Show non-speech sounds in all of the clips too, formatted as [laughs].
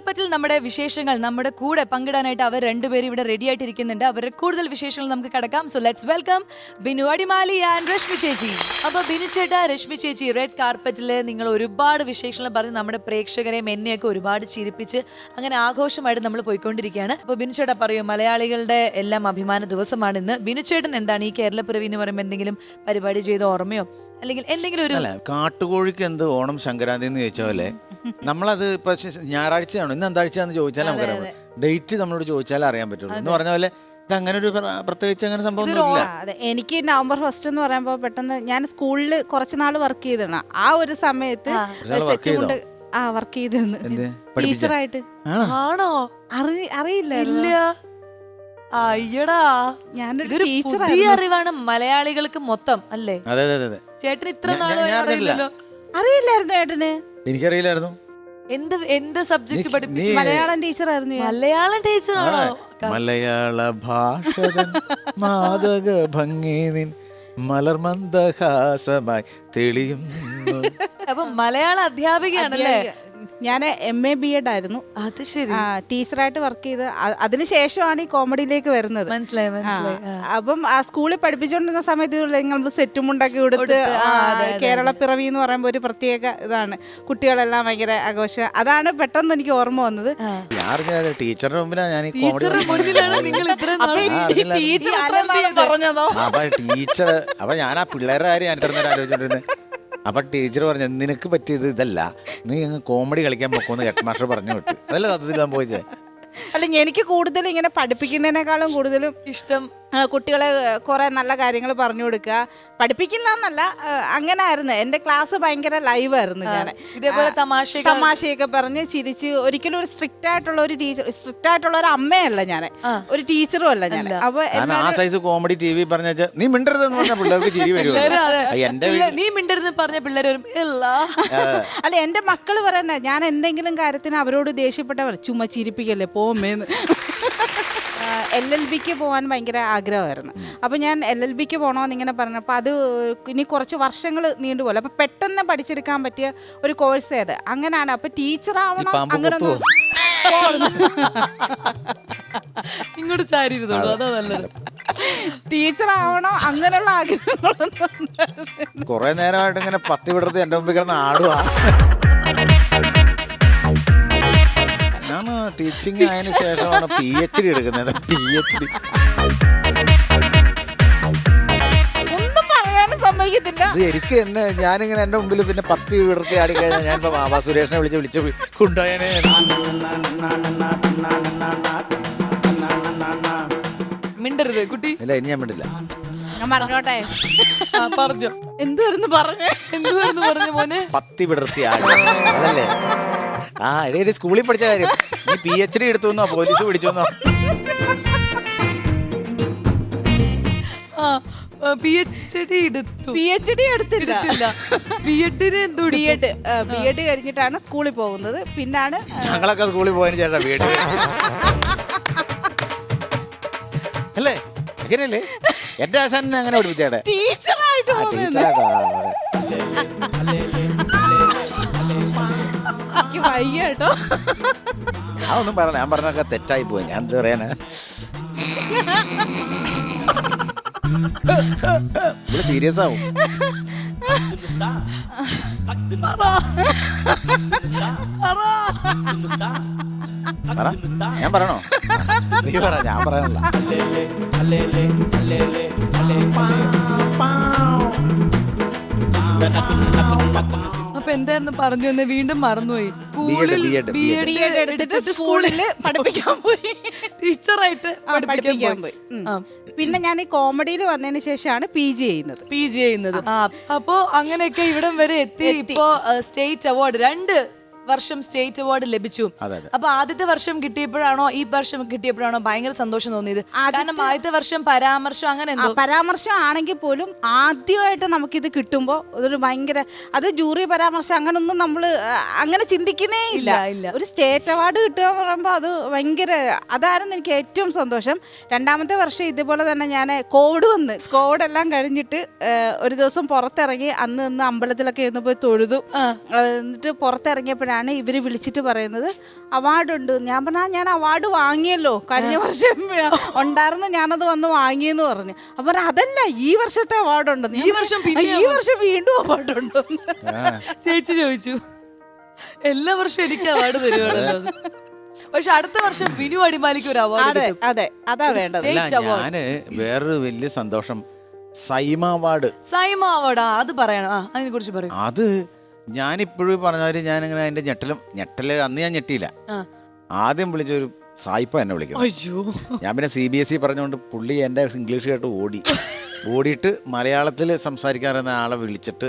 കാർപ്പറ്റിൽ നമ്മുടെ വിശേഷങ്ങൾ നമ്മുടെ കൂടെ പങ്കിടാനായിട്ട് അവർ രണ്ടുപേരും ഇവിടെ റെഡി ആയിട്ടിരിക്കുന്നുണ്ട് അവരുടെ കൂടുതൽ വിശേഷങ്ങൾ നമുക്ക് കിടക്കാം. So let's welcome Binu Adimali and Reshmi ചേച്ചി. അപ്പൊ ബിനു ചേട്ടാ രശ്മി ചേച്ചി റെഡ് കാർപ്പറ്റിൽ നിങ്ങൾ ഒരുപാട് വിശേഷങ്ങൾ പറഞ്ഞ് നമ്മുടെ പ്രേക്ഷകരെയും എന്നെയൊക്കെ ഒരുപാട് ചിരിപ്പിച്ച് അങ്ങനെ ആഘോഷമായിട്ട് നമ്മൾ പോയിക്കൊണ്ടിരിക്കുകയാണ്. അപ്പൊ ബിനു ചേട്ടാ പറയൂ മലയാളികളുടെ എല്ലാം അഭിമാന ദിവസമാണ് ഇന്ന്. ബിനു ചേട്ടൻ എന്താണ് ഈ കേരളപ്പിറവി എന്ന് പറയുമ്പോൾ എന്തെങ്കിലും പരിപാടി ചെയ്ത ഓർമ്മയോ? അല്ലെങ്കിൽ എന്തെങ്കിലും ഒരു അല്ല കാട്ടുകോഴിക്ക് എന്ത് ഓണം സംക്രാന്തി എന്ന് ചോദിച്ച പോലെ [laughs] നമ്മളത് ഇപ്പൊ ഞായറാഴ്ചയാണോ? ഇന്ന് എന്താഴ്ചയാണെന്ന് ചോദിച്ചാൽ നമുക്കറിയാം ഡേറ്റ് നമ്മളോട് ചോദിച്ചാലേ അറിയാൻ പറ്റുള്ളൂ. എന്ന് പറഞ്ഞ പോലെ ഇത് അങ്ങനെ ഒരു പ്ര- പ്രത്യേകിച്ച് അങ്ങനെ സംഭവം എനിക്ക് നവംബർ ഫസ്റ്റ് എന്ന് പറയുമ്പോൾ പെട്ടെന്ന് ഞാൻ സ്കൂളിൽ കുറച്ച് നാൾ വർക്ക് ചെയ്തിരുന്ന ആ ഒരു സമയത്ത് ആ. വർക്ക് ചെയ്തിരുന്നു. ടീച്ചറായിട്ട്. ആണോ? അറിയില്ല. ഇല്ല. അയ്യടാ. ഞാനൊരു ടീച്ചർ പുതിയ അറിവാണ് മലയാളികൾക്ക് മൊത്തം അല്ലേ? അതെ അതെ അതെ. ചേട്ടൻ ഇത്ര ഞാൻ- ഞാൻ. അറിയില്ലല്ലോ അറിയില്ലായിരുന്നു ഏട്ടന്. എനിക്കറിയില്ലായിരുന്നു. എന്ത് എന്ത് സബ്ജക്ട് നീ- പഠിപ്പിച്ചു? നീ- മലയാളം ടീച്ചറായിരുന്നു ഞാൻ. മലയാളം ടീച്ചറാണോ മലയാള ഭാഷതൻ മാതക ഭംഗി മലർമന്ദഹാസമായി തെളിയും [laughs] അപ്പൊ മലയാള അധ്യാപികയാണല്ലേ? ഞാൻ എം എ ബി എഡ് ആയിരുന്നു. അത് ശരി. ടീച്ചറായിട്ട് വർക്ക് ചെയ്ത് അതിനുശേഷമാണ് ഈ കോമഡിയിലേക്ക് വരുന്നത്. മനസ്സിലായി മനസ്സിലായി. അപ്പം ആ സ്കൂളിൽ പഠിപ്പിച്ചുകൊണ്ടിരുന്ന സമയത്ത് നമ്മൾ സെറ്റും ഉണ്ടാക്കി കൊടുത്ത് കേരള പിറവി എന്ന് പറയുമ്പോൾ ഒരു പ്രത്യേക ഇതാണ്. കുട്ടികളെല്ലാം ഭയങ്കര ആഘോഷം. അതാണ് പെട്ടെന്ന് എനിക്ക് ഓർമ്മ വന്നത്. ടീച്ചറിന്റെ മുമ്പിലാണ് ഞാൻ. ടീച്ചർ പറഞ്ഞതോ? അപ്പൊ ടീച്ചർ അപ്പൊ ഞാൻ ആ പിള്ളേരുടെ കാര്യം ഞാൻ ഇത്ര നേരം ആലോചിച്ചോണ്ടിരുന്നത് അപ്പൊ ടീച്ചർ പറഞ്ഞു നിനക്ക് പറ്റിയത് ഇതല്ല. നീ അങ്ങ് കോമഡി കളിക്കാൻ പൊക്കോന്ന് ഹെഡ് മാസ്റ്റർ പറഞ്ഞു വിട്ടു. അതല്ല സത്യത്തിൽ പോയത് അല്ല എനിക്ക് കൂടുതൽ ഇങ്ങനെ പഠിപ്പിക്കുന്നതിനേക്കാളും കൂടുതലും ഇഷ്ടം കുട്ടികളെ കുറേ നല്ല കാര്യങ്ങൾ പറഞ്ഞു കൊടുക്കുക. പഠിപ്പിക്കില്ല എന്നല്ല അങ്ങനെ ആയിരുന്നു എന്റെ ക്ലാസ് ഭയങ്കര ലൈവായിരുന്നു ഞാൻ ഇതേപോലെ തമാശ തമാശയൊക്കെ പറഞ്ഞ് ചിരിച്ച് ഒരിക്കലും ഒരു സ്ട്രിക്റ്റ് ആയിട്ടുള്ള ഒരു ടീച്ചർ സ്ട്രിക്റ്റ് ആയിട്ടുള്ള ഒരു അമ്മയല്ല ഞാൻ ഒരു ടീച്ചറും അല്ല. ഞാൻ അപ്പൊ ആ സൈസ് കോമഡി ടി വി പറഞ്ഞ നീ മിണ്ടരുതെന്ന് പറഞ്ഞ പിള്ളേർക്ക് ചിരി നീ മിണ്ടരുത് പറഞ്ഞ പിള്ളേർ അല്ല എന്റെ മക്കൾ പറയുന്നത് ഞാൻ എന്തെങ്കിലും കാര്യത്തിന് അവരോട് ദേഷ്യപ്പെട്ടവർ ചുമ്മാ ചിരിപ്പിക്കല്ലേ പോമേന്ന് എൽ എൽ ബിക്ക് പോകാൻ ഭയങ്കര ആഗ്രഹമായിരുന്നു. അപ്പോൾ ഞാൻ എൽ എൽ ബിക്ക് പോകണമെന്ന് ഇങ്ങനെ പറഞ്ഞപ്പോൾ അത് ഇനി കുറച്ച് വർഷങ്ങൾ നീണ്ടുപോലെ അപ്പോൾ പെട്ടെന്ന് പഠിച്ചെടുക്കാൻ പറ്റിയ ഒരു കോഴ്സ് ഏത് അങ്ങനെയാണ് അപ്പോൾ ടീച്ചർ ഈ ആവണം പാമ്പ് അങ്ങനെ [laughs] ഇങ്ങോട്ട് ചാരി ഇരുന്നോളൂ അതാ നല്ലത്. ടീച്ചർ ആവണം അങ്ങനെയുള്ള ആഗ്രഹങ്ങളൊന്നും. കുറെ നേരമായിട്ട് ഇങ്ങനെ പത്തി വിടർത്തി എന്റെ മുമ്പിൽ കിടന്ന് ആടുക [laughs] ഞാൻ ടീച്ചിങ് ആയതിനു ശേഷമാണ് പി എച്ച് ഡി എടുക്കുന്നത്. പി എച്ച് ഡി ഒന്നും പറയാനും സമ്മതിക്കത്തില്ല. ഇത് എനിക്ക് എന്നെ ഞാനിങ്ങനെ എന്റെ മുമ്പിൽ പിന്നെ പത്ത് വിടർത്തി ആടി കഴിഞ്ഞാൽ ഞാൻ ഇപ്പൊ ബാബാ സുരേഷിനെ വിളിച്ച് വിളിച്ച് കൊണ്ടുപോയനെ മിണ്ടരുത് കുട്ടി. ഇല്ല ഇനി ഞാൻ മിണ്ടില്ല. ഞാൻ പറഞ്ഞോട്ടെ. ആ, പറഞ്ഞോ. പറഞ്ഞു പറഞ്ഞേ? എന്തുവായിരുന്നു പറഞ്ഞു മോനെ? പത്തി വിടർത്തി ആടി. അതല്ലേ? ആ എടേ, സ്കൂളിൽ പഠിച്ച കാര്യം. നീ പി എച്ച് ഡി എടുത്തു എന്നോ പോലീസ് പിടിച്ചോന്നോ ആ പി എച്ച് ഡി എടുത്തു. പി എച്ച് ഡി എടുത്തില്ല. എടുത്തില്ല. ബി എഡിന് എന്തോ ബി എഡ് ബി എഡ് കഴിഞ്ഞിട്ടാണ് സ്കൂളിൽ പോകുന്നത്. പിന്നാണ് ഞങ്ങളൊക്കെ സ്കൂളിൽ പോയതിന് ശേഷം വീട് അല്ലേ? അങ്ങനെയല്ലേ എന്റെ ആശാനെ അങ്ങനെ പഠിപ്പിച്ചേടെ ടീച്ചറായിട്ട് ആ പോകുന്നത് ടീച്ചറായിട്ടാ വയ്യ കേട്ടോ. അതൊന്നും പറയണ ഞാൻ പറഞ്ഞൊക്കെ തെറ്റായി പോയി. ഞാൻ എന്താ പറയാനാ? ഇവിടെ സീരിയസ് ആവും. പറ. ഞാൻ പറയണോ? നീ പറ. ഞാൻ പറയണല്ല. അപ്പൊ എന്തായിരുന്നു? പറഞ്ഞു എന്ന് വീണ്ടും മറന്നുപോയി. സ്കൂളിൽ ബി എഡ് എടുത്തിട്ട് സ്കൂളിൽ [laughs] പഠിപ്പിക്കാൻ പോയി. ടീച്ചറായിട്ട് പഠിപ്പിക്കാൻ പോയി. പിന്നെ ഞാൻ ഈ കോമഡിയിൽ വന്നതിന് ശേഷമാണ് പി ജി ചെയ്യുന്നത്. പി ജി ചെയ്യുന്നത്. അപ്പോ അങ്ങനെയൊക്കെ ഇവിടം വരെ എത്തി. ഇപ്പോ സ്റ്റേറ്റ് അവാർഡ് രണ്ട് വർഷം സ്റ്റേറ്റ് അവാർഡ് ലഭിച്ചു. അപ്പൊ ആദ്യത്തെ വർഷം കിട്ടിയപ്പോഴാണോ ഈ വർഷം കിട്ടിയപ്പോഴാണോ ഭയങ്കര സന്തോഷം തോന്നിയത്? കാരണം ആദ്യത്തെ വർഷം പരാമർശം അങ്ങനെ പരാമർശം ആണെങ്കിൽ പോലും ആദ്യമായിട്ട് നമുക്കിത് കിട്ടുമ്പോൾ അതൊരു ഭയങ്കര അത് ജൂറി പരാമർശം അങ്ങനൊന്നും നമ്മൾ അങ്ങനെ ചിന്തിക്കുന്നേ ഇല്ല. ഇല്ല, ഇല്ല. ഒരു സ്റ്റേറ്റ് അവാർഡ് കിട്ടുക എന്ന് പറയുമ്പോൾ അത് ഭയങ്കര അതായിരുന്നു എനിക്ക് ഏറ്റവും സന്തോഷം. രണ്ടാമത്തെ വർഷം ഇതുപോലെ തന്നെ ഞാൻ കോവിഡ് വന്ന് കോവിഡ് എല്ലാം കഴിഞ്ഞിട്ട് ഒരു ദിവസം പുറത്തിറങ്ങി അന്ന് നിന്ന് അമ്പലത്തിലൊക്കെ ഇരുന്ന് പോയി തൊഴുതു. എന്നിട്ട് പുറത്തിറങ്ങിയപ്പോഴാണ് കഴിഞ്ഞപ്പോഴാണ് ഇവർ വിളിച്ചിട്ട് പറയുന്നത്. അവാർഡുണ്ട് ഞാൻ പറഞ്ഞാൽ ഞാൻ അവാർഡ് വാങ്ങിയല്ലോ. കഴിഞ്ഞ വർഷം ഉണ്ടായിരുന്നു ഞാനത് വന്ന് വാങ്ങിയെന്ന് പറഞ്ഞു. അപ്പം അതല്ല ഈ വർഷത്തെ അവാർഡുണ്ട് ഈ വർഷം ഈ വർഷം വീണ്ടും അവാർഡുണ്ട് ചേച്ചി ചോദിച്ചു. എല്ലാ വർഷവും എനിക്ക് അവാർഡ് തരുവാണല്ലോ. പക്ഷെ അടുത്ത വർഷം വിനു അടിമാലിക്ക് ഒരു അവാർഡ് അതെ അതെ. അതാ വേണ്ടത്. ഞാൻ വേറൊരു വലിയ സന്തോഷം. സൈമ അവാർഡ് സൈമ അവാർഡ് അത് പറയണം. ആ അതിനെ കുറിച്ച് പറയും. അത് ഞാനിപ്പോഴും പറഞ്ഞവര് ഞാനിങ്ങനെ അതിന്റെ ഞെട്ടലും ഞെട്ടൽ അന്ന് ഞാൻ ഞെട്ടിയില്ല. ആദ്യം വിളിച്ചൊരു സായിപ്പ എന്നെ വിളിക്കുന്നു. അയ്യോ. ഞാൻ പിന്നെ സി ബി എസ് ഇ പറഞ്ഞുകൊണ്ട് പുള്ളി എന്റെ ഇംഗ്ലീഷ് കേട്ട് ഓടി. ഓടിയിട്ട് മലയാളത്തിൽ സംസാരിക്കാറുന്ന ആളെ വിളിച്ചിട്ട്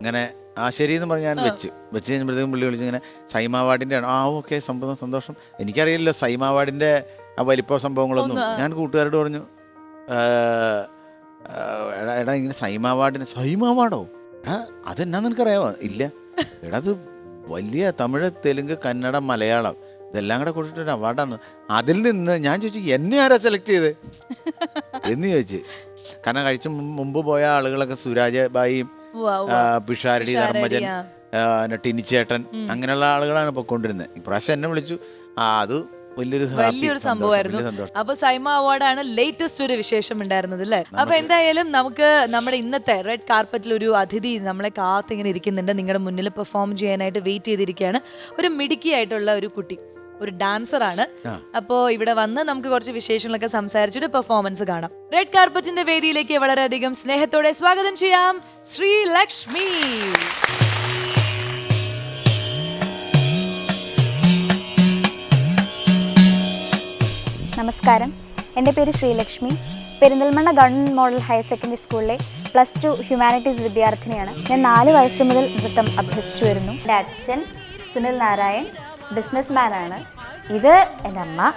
ഇങ്ങനെ ആ ശരി എന്ന് പറഞ്ഞ് ഞാൻ വെച്ച്. വെച്ച് കഴിഞ്ഞപ്പോഴത്തേക്കും പുള്ളി വിളിച്ച് ഇങ്ങനെ സൈമ അവാർഡിന്റെ ആണ്. ആ ഓക്കെ സംഭവം സന്തോഷം. എനിക്കറിയില്ലല്ലോ സൈമ അവാർഡിന്റെ ആ വലിപ്പ സംഭവങ്ങളൊന്നും. ഞാൻ കൂട്ടുകാരോട് പറഞ്ഞു "ആ, ആ, എടാ എടാ ഇങ്ങനെ സൈമ അവാർഡിന് സൈമ അവാർഡോ എടാ അതെന്നാന്ന് അറിയാവോ ഇല്ല. എടാ അത് വലിയ തമിഴ് തെലുങ്ക് കന്നഡ മലയാളം ഇതെല്ലാം കൂടെ കൊടുത്തിട്ടൊരു അവാർഡാണ് അതിൽ നിന്ന് ഞാൻ ചോദിച്ചു എന്നെ ആരാ സെലക്ട് ചെയ്ത്? [laughs] എന്ന് ചോദിച്ചു. കാരണം കഴിച്ച മുമ്പ് പോയ ആളുകളൊക്കെ സുരാജ് ബായിയും ഉവ്വ, ഉവ്വ. ആ, പിഷാരടി ധർമ്മജൻ ടിനിച്ചേട്ടൻ അങ്ങനെയുള്ള ആളുകളാണ് കൊണ്ടിരുന്നത് ഇപ്രാവശ്യം എന്നെ വിളിച്ചു. ആ അത് വലിയൊരു സംഭവമായിരുന്നു. അപ്പൊ സൈമ അവാർഡാണ് ലേറ്റസ്റ്റ് ഒരു വിശേഷം ഉണ്ടായിരുന്നത് അല്ലേ? അപ്പൊ എന്തായാലും നമുക്ക് നമ്മുടെ ഇന്നത്തെ റെഡ് കാർപ്പറ്റിൽ ഒരു അതിഥി നമ്മളെ കാത്തിങ്ങനെ ഇരിക്കുന്നുണ്ട്. നിങ്ങളുടെ മുന്നിൽ പെർഫോം ചെയ്യാനായിട്ട് വെയിറ്റ് ചെയ്തിരിക്കുകയാണ്. ഒരു മിടുക്കി ആയിട്ടുള്ള ഒരു കുട്ടി ഒരു ഡാൻസർ ആണ്. അപ്പോ ഇവിടെ വന്ന് നമുക്ക് കുറച്ച് വിശേഷങ്ങളൊക്കെ സംസാരിച്ചിട്ട് പെർഫോമൻസ് കാണാം. റെഡ് കാർപ്പറ്റിന്റെ വേദിയിലേക്ക് വളരെയധികം സ്നേഹത്തോടെ സ്വാഗതം ചെയ്യാം ശ്രീ ലക്ഷ്മി. നമസ്കാരം. എന്റെ പേര് Sreelakshmi. Perinthalmanna government model higher secondary സ്കൂളിലെ പ്ലസ് ടു ഹ്യൂമാനിറ്റീസ് വിദ്യാർത്ഥിനിയാണ്. ഞാൻ നാല് വയസ്സ് മുതൽ നൃത്തം അഭ്യസിച്ചു വരുന്നു. എന്റെ അച്ഛൻ സുനിൽ നാരായൺ ബിസിനസ് മാനാണ് ഇത് എന്റെ അമ്മ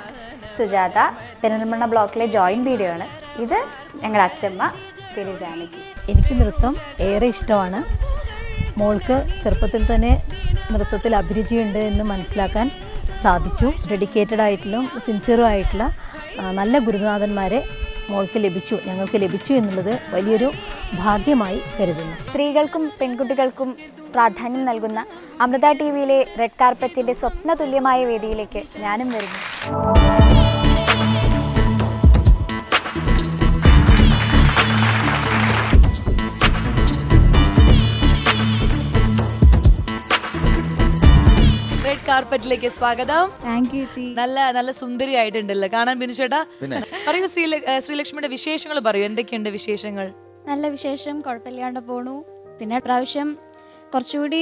സുജാത പെരിന്തൽമണ്ണ ബ്ലോക്കിലെ ജോയിന്റ് വീഡിയോ ആണ്. ഇത് ഞങ്ങളുടെ അച്ഛമ്മ പേര് ജാനകി എനിക്ക് നൃത്തം ഏറെ ഇഷ്ടമാണ്. മോൾക്ക് ചെറുപ്പത്തിൽ തന്നെ നൃത്തത്തിൽ അഭിരുചിയുണ്ട് എന്ന് മനസ്സിലാക്കാൻ സാധിച്ചു. ഡെഡിക്കേറ്റഡ് ആയിട്ടുള്ള സിൻസിയറും ആയിട്ടുള്ള നല്ല ഗുരുനാഥന്മാരെ മോൾക്ക് ലഭിച്ചു ഞങ്ങൾക്ക് ലഭിച്ചു എന്നുള്ളത് വലിയൊരു ഭാഗ്യമായി കരുതുന്നു. സ്ത്രീകൾക്കും പെൺകുട്ടികൾക്കും പ്രാധാന്യം നൽകുന്ന അമൃത ടി വിയിലെ റെഡ് കാർപ്പറ്റിന്റെ സ്വപ്ന തുല്യമായ വേദിയിലേക്ക് ഞാനും വരുന്നു. കാർപ്പറ്റിലേക്ക് സ്വാഗതം. താങ്ക് യു ജി നല്ല നല്ല സുന്ദരി ആയിട്ടുണ്ടല്ലോ കാണാൻ ബിനു ചേട്ടാ. പറയൂ ശ്രീ ശ്രീലക്ഷ്മിയുടെ വിശേഷങ്ങൾ പറയൂ. എന്തൊക്കെയുണ്ട് വിശേഷങ്ങൾ? നല്ല വിശേഷം. കുഴപ്പമില്ലാണ്ട് പോണു. പിന്നെ പ്രാവശ്യം കുറച്ചുകൂടി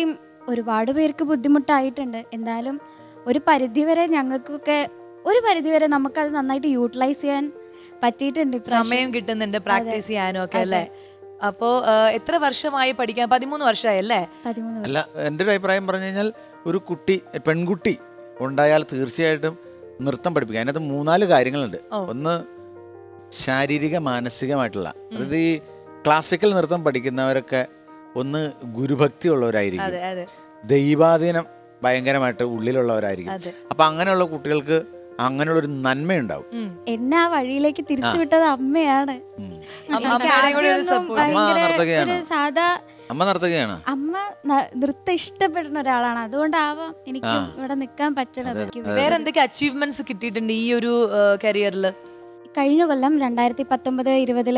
ഒരുപാട് പേർക്ക് ബുദ്ധിമുട്ടായിട്ടുണ്ട്. എന്തായാലും ഒരു പരിധിവരെ ഞങ്ങൾക്കൊക്കെ ഒരു പരിധിവരെ നമുക്കത് നന്നായിട്ട് യൂട്ടിലൈസ് ചെയ്യാൻ പറ്റിയിട്ടുണ്ട് സമയം കിട്ടുന്നുണ്ട്. പ്രാക്ടീസ് ചെയ്യാനും ഒക്കെ അല്ലേ അപ്പോ എത്ര വർഷമായി പഠിക്കാൻ? പതിമൂന്ന് വർഷമായി അല്ലേ? പതിമൂന്ന് അല്ല എന്റെ ഒരു അഭിപ്രായം പറഞ്ഞു കഴിഞ്ഞാൽ ഒരു കുട്ടി പെൺകുട്ടി ഉണ്ടായാൽ തീർച്ചയായിട്ടും നൃത്തം പഠിപ്പിക്കുക അതിനകത്ത് മൂന്നാൽ കാര്യങ്ങളുണ്ട്. ഒന്ന് ശാരീരിക മാനസികമായിട്ടുള്ള. അതായത് ഈ ക്ലാസിക്കൽ നൃത്തം പഠിക്കുന്നവരൊക്കെ ഒന്ന് ഗുരുഭക്തി ഉള്ളവരായിരിക്കും അതെ അതെ. ദൈവാധീനം ഭയങ്കരമായിട്ട് ഉള്ളിലുള്ളവരായിരിക്കും. അപ്പൊ അങ്ങനെയുള്ള കുട്ടികൾക്ക് അങ്ങനെയുള്ള ഒരു നന്മയുണ്ടാവും. എന്നാ എന്നെ ആ വഴിയിലേക്ക് തിരിച്ചുവിട്ടത് അമ്മയാണ്. ഉം. അമ്മ- നർത്തകിയാണോ? നടത്തുകയാണ് അമ്മ ന- നൃത്തം ഇഷ്ടപ്പെടുന്ന ഒരാളാണ്. അതുകൊണ്ടാവാം എനിക്ക് ഇവിടെ നിൽക്കാൻ പറ്റണത്. വേറെ എന്തൊക്കെ അച്ചീവ്മെന്റ്സ് കിട്ടിയിട്ടുണ്ട് ഈ ഒരു കരിയറിൽ കഴിഞ്ഞ കൊല്ലം രണ്ടായിരത്തി പത്തൊമ്പത് ഇരുപതിൽ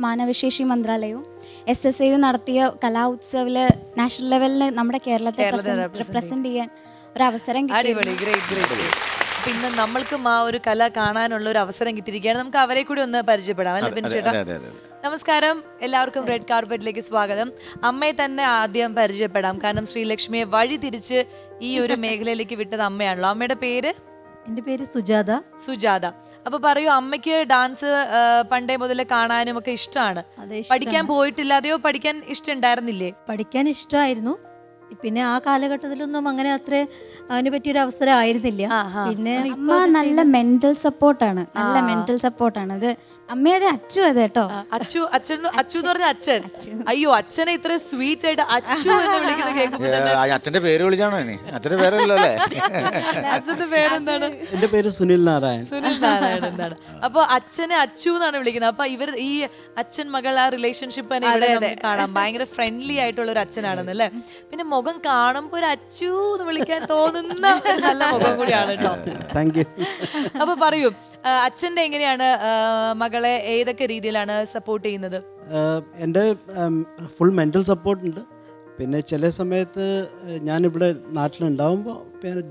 മാനവശേഷി മന്ത്രാലയവും എസ് എസ് എയും നടത്തിയ കലാ ഉത്സവിൽ നാഷണൽ ലെവലിൽ നമ്മുടെ കേരളത്തെ കേരളത്തെ represent റെപ്രസെന്റ് ചെയ്യാൻ ഒരു അവസരം കിട്ടി അടിപൊളി ഗ്രേറ്റ് ഗ്രേറ്റ് പിന്നെ നമ്മൾക്കും ആ ഒരു കല കാണാനുള്ള ഒരു അവസരം കിട്ടിയിരിക്കുകയാണ്. നമുക്ക് അവരെ കൂടി ഒന്ന് പരിചയപ്പെടാം അല്ലെ ബിനു അതെ, ചേട്ടാ അതെ, അതെ, അതെ. നമസ്കാരം. എല്ലാവർക്കും റെഡ് കാർപ്പറ്റിലേക്ക് സ്വാഗതം. അമ്മയെ തന്നെ ആദ്യം പരിചയപ്പെടാം. കാരണം ശ്രീലക്ഷ്മിയെ വഴി തിരിച്ച് ഈ ഒരു മേഖലയിലേക്ക് വിട്ടത് അമ്മയാണല്ലോ. അമ്മയുടെ പേര്? എന്റെ പേര് സുജാത. സുജാത. അപ്പൊ പറയൂ അമ്മയ്ക്ക് ഡാൻസ് പണ്ടേ മുതലേ കാണാനും ഒക്കെ ഇഷ്ടമാണ്. പഠിക്കാൻ പോയിട്ടില്ലാതെയോ പഠിക്കാൻ ഇഷ്ടം ഉണ്ടായിരുന്നില്ലേ പഠിക്കാൻ ഇഷ്ടമായിരുന്നു. പിന്നെ ആ കാലഘട്ടത്തിലൊന്നും അങ്ങനെ അത്ര അതിന് പറ്റിയൊരു അവസരം ആയിരുന്നില്ല. പിന്നെ അമ്മ നല്ല മെന്റൽ സപ്പോർട്ടാണ് നല്ല മെന്റൽ സപ്പോർട്ടാണ് അത് അമ്മയതെ അച്ചു അതെ കേട്ടോ. അച്ചു അച്ഛൻ അച്ചു എന്ന് പറഞ്ഞ അച്ഛൻ. അയ്യോ അച്ഛനെ ഇത്ര സ്വീറ്റ് ആയിട്ട് അച്ചു എന്ന് വിളിക്കുന്നത് കേൾക്കുമ്പോൾ തന്നെ ആ അച്ഛന്റെ പേര് വിളിച്ചാണോ ഇനി? അച്ഛന്റെ പേരല്ലോ അല്ലേ? [laughs] അച്ഛന്റെ പേരെന്താണ്? എന്റെ പേര് സുനിൽ നാരായണൻ സുനിൽ നാരായണൻ എന്താണ്? അപ്പൊ അച്ഛനെ അച്ചു എന്നാണ് വിളിക്കുന്നത്. അപ്പൊ ഇവർ ഈ അച്ഛൻ മകൾ ആ റിലേഷൻഷിപ്പ് തന്നെ ഇവിടെ നമുക്ക് കാണാം. ഭയങ്കര ഫ്രണ്ട്ലി ആയിട്ടുള്ള ഒരു അച്ഛനാണെന്ന് അല്ലേ? പിന്നെ മുഖം കാണുമ്പോ ഒരു അച്ചു എന്ന് വിളിക്കാൻ തോന്നുന്ന നല്ല മുഖം കൂടിയാണ് കേട്ടോ. അപ്പൊ പറയൂ ആ, അച്ഛന്റെ എങ്ങനെയാണ് മകളെ ഏതൊക്കെ രീതിയിലാണ് സപ്പോർട്ട് ചെയ്യുന്നത്? എന്റെ ഫുൾ മെന്റൽ സപ്പോർട്ട് ഉണ്ട്. പിന്നെ ചില സമയത്ത് ഞാനിവിടെ നാട്ടിലുണ്ടാവുമ്പോൾ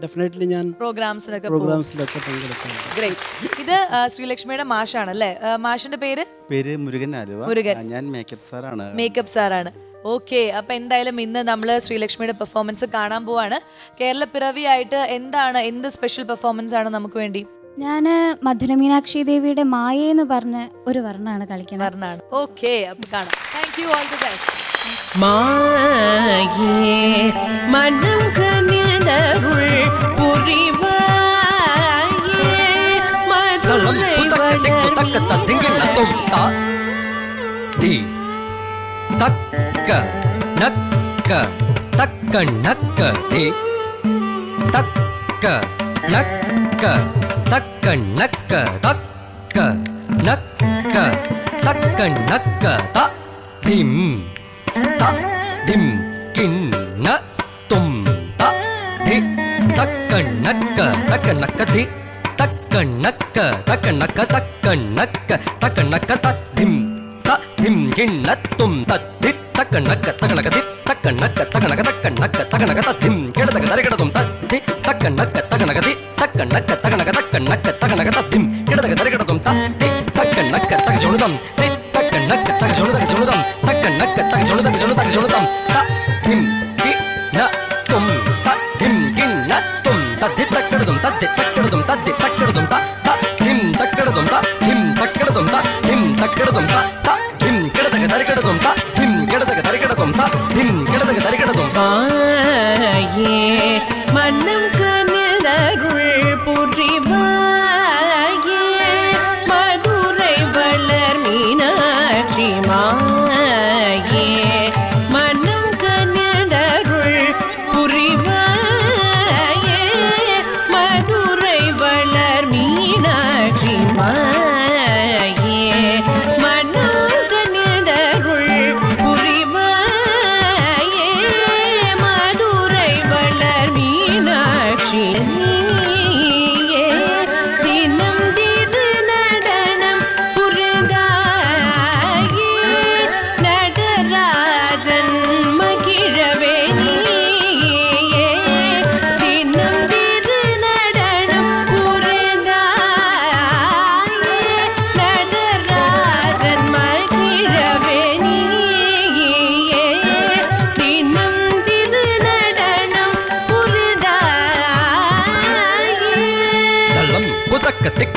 ഡെഫിനറ്റ്ലി ഞാൻ പ്രോഗ്രാംസിലൊക്കെ പ്രോഗ്രാംസിലൊക്കെ പങ്കെടുക്കും ഗ്രേറ്റ് ഇത് ശ്രീലക്ഷ്മിയുടെ മാഷാണ് അല്ലേ മാഷിന്റെ പേര്? പേര് മുരുകൻ ആലുവ മുരുകൻ. ഞാൻ മേക്കപ്പ് സാറാണ് മേക്കപ്പ് സാറാണ് ഓക്കെ അപ്പൊ എന്തായാലും ഇന്ന് നമ്മൾ ശ്രീലക്ഷ്മിയുടെ പെർഫോമൻസ് കാണാൻ പോവാണ്. കേരള പിറവിയായിട്ട് എന്താണ് എന്ത് സ്പെഷ്യൽ പെർഫോമൻസ് ആണ് നമുക്ക് വേണ്ടി? ഞാൻ മധുരമീനാക്ഷി ദേവിയുടെ മായ എന്ന് പറഞ്ഞ ഒരു വർണ്ണമാണ് കളിക്കുന്നത് പറഞ്ഞാണ് ഓക്കെ അപ്പൊ കാണാം thank you all the best மாயே மனம் கனிதருள் புரிவாயே மதுரை தி தக்க நக்க தக்க நக்க தி தக்க நக்க தக்க நக்க தக்க நக்க தக்க நக்க த திம் த திம் கிண்ண தும் த தி தக்க நக்க தக்க நக்க தி தக்க நக்க தக்க நக்க தக்க நக்க தக்க நக்க த திம் த திம் கிண்ண தும் த தி தக்க நக்க தக்க நக்க தி தக்க நக்க தக்க நக்க தக்க நக்க தக்க நக்க த திம் கிடதக தரிகடதும் த தி ತಕ್ಕಣ್ಣಕ್ಕ ತಕಣಕ ತಿ ತಕ್ಕಣ್ಣಕ್ಕ ತಕಣಕ ತಕ್ಕಣ್ಣಕ್ಕ ತಕಣಕ ತಿಂ ಕೆಡದಕ ತರೆಕಡ ತುಂ ತಿ ತಕ್ಕಣ್ಣಕ್ಕ ತಕಣಕ ತಿ ತಕ್ಕಣ್ಣಕ್ಕ ತಕಣಕ ತಕ್ಕಣ್ಣಕ್ಕ ತಕಣಕ ತಿಂ ಕೆಡದಕ ತರೆಕಡ ತುಂ ತಿ ತಕ್ಕಣ್ಣಕ್ಕ ತಕ ಜೋಣುದಂ ತಿ ತಕ್ಕಣ್ಣಕ್ಕ ತಕ ಜೋಣುದಕ ಜೋಣುದಂ ತಕ್ಕಣ್ಣಕ್ಕ ತಕ ಜೋಣುದಕ ಜೋಣುದಕ ಜೋಣುದಂ ತ ತಿಂ ಕಿ ನ ತುಂ ತ ತಿಂ ಕಿಂ ನ ತುಂ ತದ್ದಿ ತಕ್ಕಡದುಂ ತದ್ದಿ ತಕ್ಕಡದುಂ ತದ್ದಿ ತಕ್ಕಡದುಂ ತ ತ ಹಿಂ ತಕ್ಕಡದುಂ ತ ಹಿಂ ತಕ್ಕಡದುಂ ತ ಹಿಂ ತಕ್ಕಡದುಂ ತ ತ ಹಿಂ ಕೆಡದಕ ತರೆಕಡ ತುಂ ತ கிடக்கும் நின் கிடதுக்கு சரி கிடக்கும் ஏ மன்ன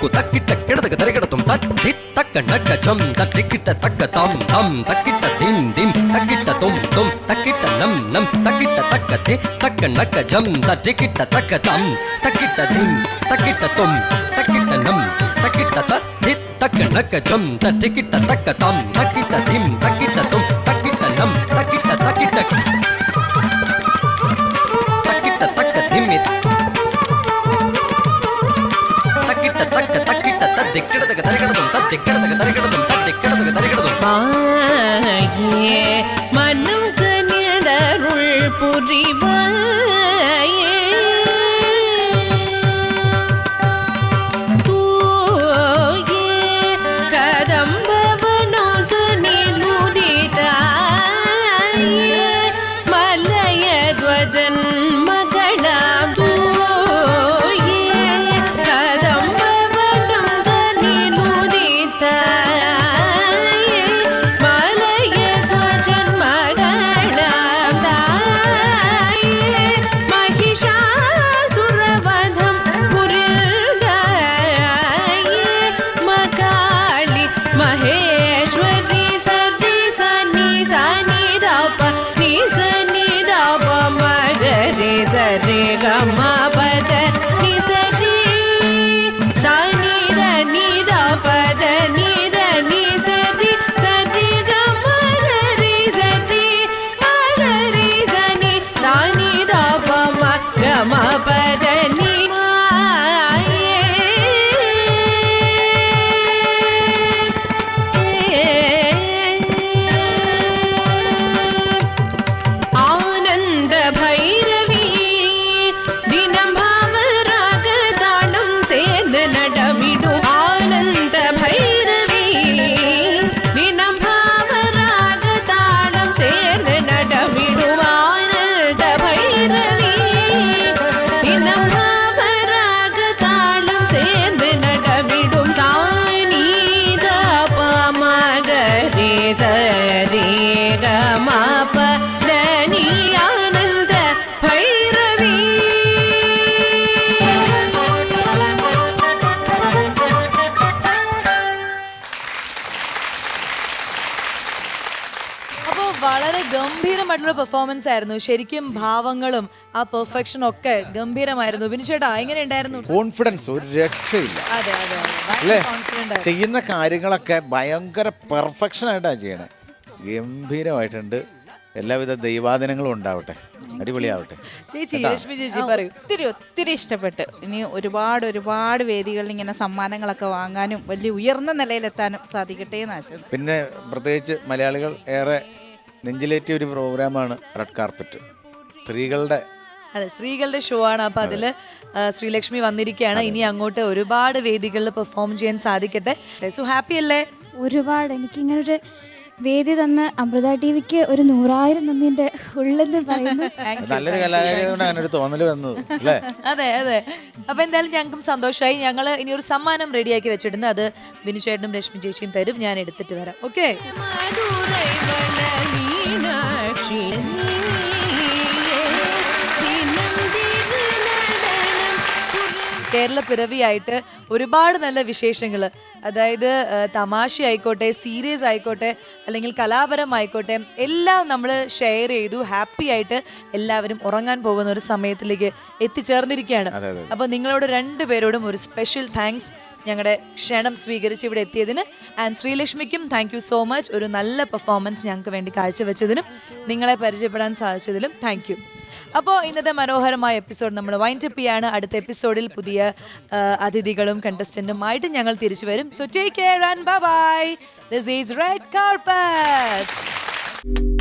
தக்கு தக்கிட்ட கிடதுக்கு தரிகடத்தும் தத்தி தக்க நக்க சம் தட்டிக்கிட்ட தக்க தம் தம். தக்கிட்ட தின் தின். தக்கிட்ட தும் தும். தக்கிட்ட நம் நம். தக்கிட்ட தக்க தி தக்க நக்க ஜம் தட்டிக்கிட்ட தக்க தம். தக்கிட்ட தின் தக்கிட்ட தும். தக்கிட்ட நம் தக்கிட்ட த தி தக்க நக்க ஜம் தட்டிக்கிட்ட தக்க தம். தக்கிட்ட திம் தக்கிட்ட தும். தக்கிட்ட நம் தக்கிட்ட தக்கிட்ட தக்க தக்கிட்ட தத்திக்கிடதக தரிகிடதும் தத்திக்கிடதக தரிகிடதும் தத்திக்கிடதக தரிகிடதும். மாயே மனம் கனிதருள் புரிவாயே അപ്പോൾ വളരെ പെർഫോമൻസ് ആയിരുന്നു. ശരിക്കും ഭാവങ്ങളും ആ പെർഫെക്ഷനും ഒക്കെ ഗംഭീരമായിരുന്നു. ബിനു ചേട്ടാ എങ്ങനെ ഉണ്ടായിരുന്നു കോൺഫിഡൻസ് ഒരു രക്ഷയില്ല. അതെ അതെ ചെയ്യുന്ന കാര്യങ്ങളൊക്കെ ഭയങ്കര പെർഫെക്ഷൻ ആയിട്ടാണ് ചെയ്യണേ. ഗംഭീരമായിട്ടുണ്ട്. എല്ലാവിധ ദൈവാദിനങ്ങളും ഉണ്ടാവട്ടെ. അടിപൊളിയാവട്ടെ. ചേച്ചി ലക്ഷ്മി ചേച്ചി പറയൂ. ഒത്തിരി ഒത്തിരി ഇഷ്ടപ്പെട്ട്. ഇനി ഒരുപാട് ഒരുപാട് വേദികളിൽ ഇങ്ങനെ സമ്മാനങ്ങളൊക്കെ വാങ്ങാനും വലിയ ഉയർന്ന നിലയിലെത്താനും സാധിക്കട്ടെ എന്ന് ആശംസിക്കുന്നു. പിന്നെ പ്രത്യേകിച്ച് മലയാളികൾ ഏറെ നെഞ്ചിലേറ്റിയ ഒരു പ്രോഗ്രാമാണ് റെഡ് കാർപ്പറ്റ്. സ്ത്രീകളുടെ അതെ സ്ത്രീകളുടെ ഷോ ആണ്. അപ്പൊ അതിൽ ശ്രീലക്ഷ്മി വന്നിരിക്കുകയാണ്. ഇനി അങ്ങോട്ട് ഒരുപാട് വേദികളിൽ പെർഫോം ചെയ്യാൻ സാധിക്കട്ടെ. സോ ഹാപ്പി അല്ലേ? ഒരുപാട്. എനിക്കിങ്ങനൊരു വേദി തന്ന അമൃത ടി വിക്ക് ഒരു നൂറായിരം നന്ദിന്റെ ഉള്ളെന്ന് പറയുന്നു. നല്ലൊരു കലാകാരിയോട് അങ്ങനെ ഒരു തോന്നൽ വന്നത് അല്ലേ? അതെ അതെ. അപ്പൊ എന്തായാലും ഞങ്ങൾക്കും സന്തോഷമായി ഞങ്ങൾ ഇനി ഒരു സമ്മാനം റെഡിയാക്കി വെച്ചിട്ടുണ്ട്. അത് ബിനു ചേട്ടനും രശ്മി ചേച്ചിയും തരും. ഞാൻ എടുത്തിട്ട് വരാം. ഓക്കെ കേരള പിറവിയായിട്ട് ഒരുപാട് നല്ല വിശേഷങ്ങൾ അതായത് തമാശ ആയിക്കോട്ടെ സീരിയസ് ആയിക്കോട്ടെ അല്ലെങ്കിൽ കലാപരമായിക്കോട്ടെ എല്ലാം നമ്മൾ ഷെയർ ചെയ്തു ഹാപ്പി ആയിട്ട് എല്ലാവരും ഉറങ്ങാൻ പോകുന്ന ഒരു സമയത്തിലേക്ക് എത്തിച്ചേർന്നിരിക്കുകയാണ്. അപ്പോൾ നിങ്ങളോട് രണ്ടു പേരോടും ഒരു സ്പെഷ്യൽ താങ്ക്സ് ഞങ്ങളുടെ ക്ഷണം സ്വീകരിച്ച് ഇവിടെ എത്തിയതിന്. ആൻഡ് ശ്രീലക്ഷ്മിക്കും താങ്ക് യു സോ മച്ച് ഒരു നല്ല പെർഫോമൻസ് ഞങ്ങൾക്ക് വേണ്ടി കാഴ്ചവെച്ചതിനും നിങ്ങളെ പരിചയപ്പെടാൻ സാധിച്ചതിലും താങ്ക് യു അപ്പോൾ ഇന്നത്തെ മനോഹരമായ എപ്പിസോഡ് നമ്മൾ വൈൻഡ് അപ്പ് ചെയ്യാണ്. അടുത്ത എപ്പിസോഡിൽ പുതിയ അതിഥികളും കണ്ടസ്റ്റന്റുമായിട്ട് ഞങ്ങൾ തിരിച്ചു വരും. So take care and bye this is red carpet